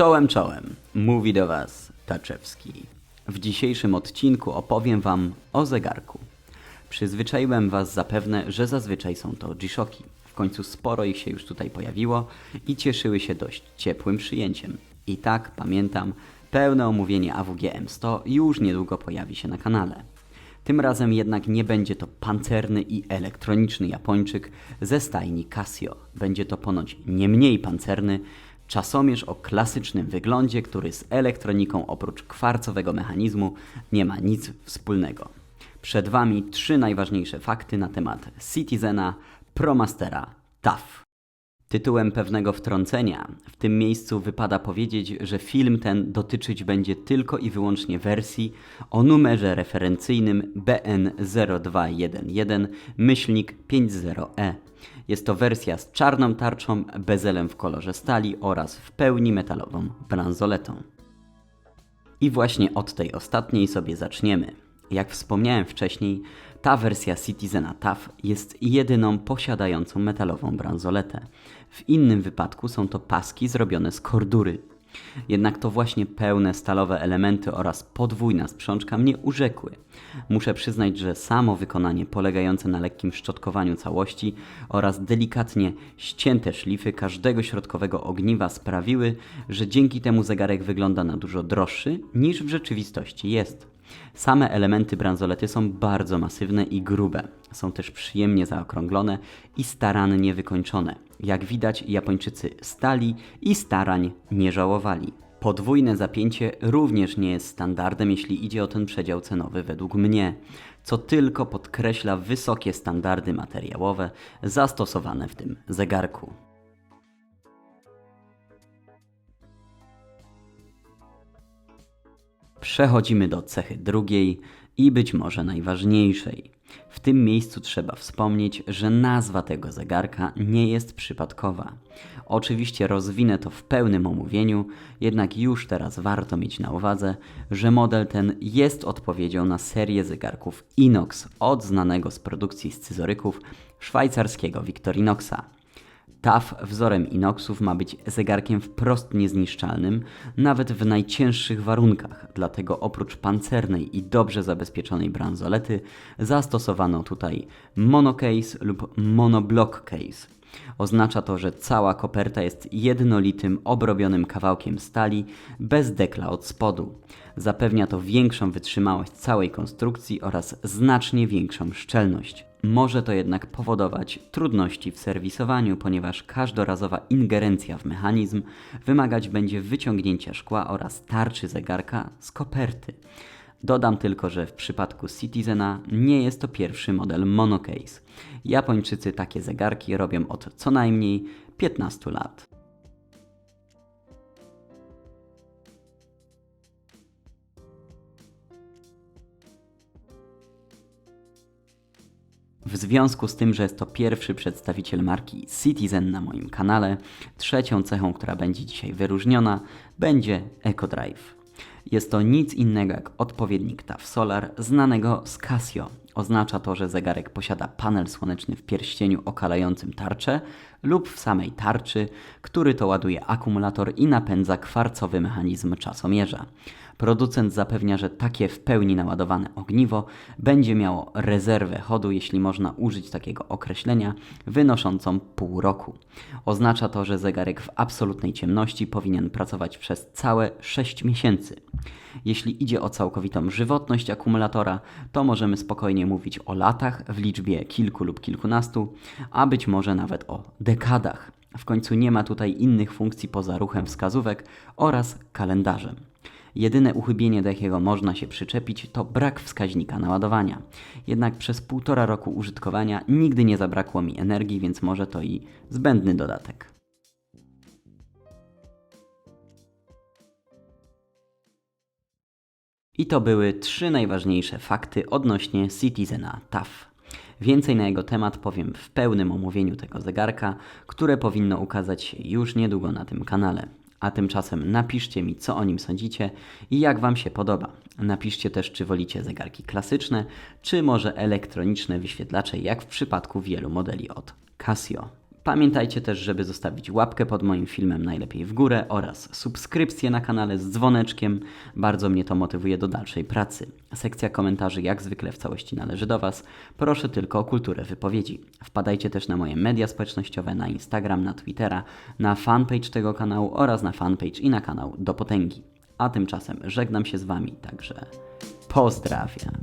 Czołem, czołem. Mówi do Was Taczewski. W dzisiejszym odcinku opowiem Wam o zegarku. Przyzwyczaiłem Was zapewne, że zazwyczaj są to G-Shocki. W końcu sporo ich się już tutaj pojawiło i cieszyły się dość ciepłym przyjęciem. I tak, pamiętam, pełne omówienie AWG M100 już niedługo pojawi się na kanale. Tym razem jednak nie będzie to pancerny i elektroniczny Japończyk ze stajni Casio. Będzie to ponoć nie mniej pancerny czasomierz o klasycznym wyglądzie, który z elektroniką oprócz kwarcowego mechanizmu nie ma nic wspólnego. Przed Wami trzy najważniejsze fakty na temat Citizena, Promastera, TAF. Tytułem pewnego wtrącenia w tym miejscu wypada powiedzieć, że film ten dotyczyć będzie tylko i wyłącznie wersji o numerze referencyjnym BN0211 myślnik 50E. Jest to wersja z czarną tarczą, bezelem w kolorze stali oraz w pełni metalową bransoletą. I właśnie od tej ostatniej sobie zaczniemy. Jak wspomniałem wcześniej, ta wersja Citizena TAF jest jedyną posiadającą metalową bransoletę. W innym wypadku są to paski zrobione z kordury. Jednak to właśnie pełne stalowe elementy oraz podwójna sprzączka mnie urzekły. Muszę przyznać, że samo wykonanie polegające na lekkim szczotkowaniu całości oraz delikatnie ścięte szlify każdego środkowego ogniwa sprawiły, że dzięki temu zegarek wygląda na dużo droższy niż w rzeczywistości jest. Same elementy bransolety są bardzo masywne i grube. Są też przyjemnie zaokrąglone i starannie wykończone. Jak widać, Japończycy stali i starań nie żałowali. Podwójne zapięcie również nie jest standardem, jeśli idzie o ten przedział cenowy według mnie, co tylko podkreśla wysokie standardy materiałowe zastosowane w tym zegarku. Przechodzimy do cechy drugiej i być może najważniejszej. W tym miejscu trzeba wspomnieć, że nazwa tego zegarka nie jest przypadkowa. Oczywiście rozwinę to w pełnym omówieniu, jednak już teraz warto mieć na uwadze, że model ten jest odpowiedzią na serię zegarków Inox od znanego z produkcji scyzoryków szwajcarskiego Victorinoxa. TAF wzorem inoxów ma być zegarkiem wprost niezniszczalnym, nawet w najcięższych warunkach, dlatego oprócz pancernej i dobrze zabezpieczonej bransolety zastosowano tutaj monocase lub monoblock case. Oznacza to, że cała koperta jest jednolitym, obrobionym kawałkiem stali bez dekla od spodu. Zapewnia to większą wytrzymałość całej konstrukcji oraz znacznie większą szczelność. Może to jednak powodować trudności w serwisowaniu, ponieważ każdorazowa ingerencja w mechanizm wymagać będzie wyciągnięcia szkła oraz tarczy zegarka z koperty. Dodam tylko, że w przypadku Citizena nie jest to pierwszy model monocase. Japończycy takie zegarki robią od co najmniej 15 lat. W związku z tym, że jest to pierwszy przedstawiciel marki Citizen na moim kanale, trzecią cechą, która będzie dzisiaj wyróżniona, będzie EcoDrive. Jest to nic innego jak odpowiednik TAF Solar znanego z Casio. Oznacza to, że zegarek posiada panel słoneczny w pierścieniu okalającym tarczę lub w samej tarczy, który to ładuje akumulator i napędza kwarcowy mechanizm czasomierza. Producent zapewnia, że takie w pełni naładowane ogniwo będzie miało rezerwę chodu, jeśli można użyć takiego określenia, wynoszącą pół roku. Oznacza to, że zegarek w absolutnej ciemności powinien pracować przez całe 6 miesięcy. Jeśli idzie o całkowitą żywotność akumulatora, to możemy spokojnie mówić o latach w liczbie kilku lub kilkunastu, a być może nawet o dekadach. W końcu nie ma tutaj innych funkcji poza ruchem wskazówek oraz kalendarzem. Jedyne uchybienie, do jakiego można się przyczepić, to brak wskaźnika naładowania. Jednak przez półtora roku użytkowania nigdy nie zabrakło mi energii, więc może to i zbędny dodatek. I to były trzy najważniejsze fakty odnośnie Citizena TAF. Więcej na jego temat powiem w pełnym omówieniu tego zegarka, które powinno ukazać się już niedługo na tym kanale. A tymczasem napiszcie mi, co o nim sądzicie i jak Wam się podoba. Napiszcie też, czy wolicie zegarki klasyczne, czy może elektroniczne wyświetlacze, jak w przypadku wielu modeli od Casio. Pamiętajcie też, żeby zostawić łapkę pod moim filmem najlepiej w górę oraz subskrypcję na kanale z dzwoneczkiem. Bardzo mnie to motywuje do dalszej pracy. Sekcja komentarzy jak zwykle w całości należy do Was. Proszę tylko o kulturę wypowiedzi. Wpadajcie też na moje media społecznościowe, na Instagram, na Twittera, na fanpage tego kanału oraz na fanpage i na kanał do potęgi. A tymczasem żegnam się z Wami, także pozdrawiam.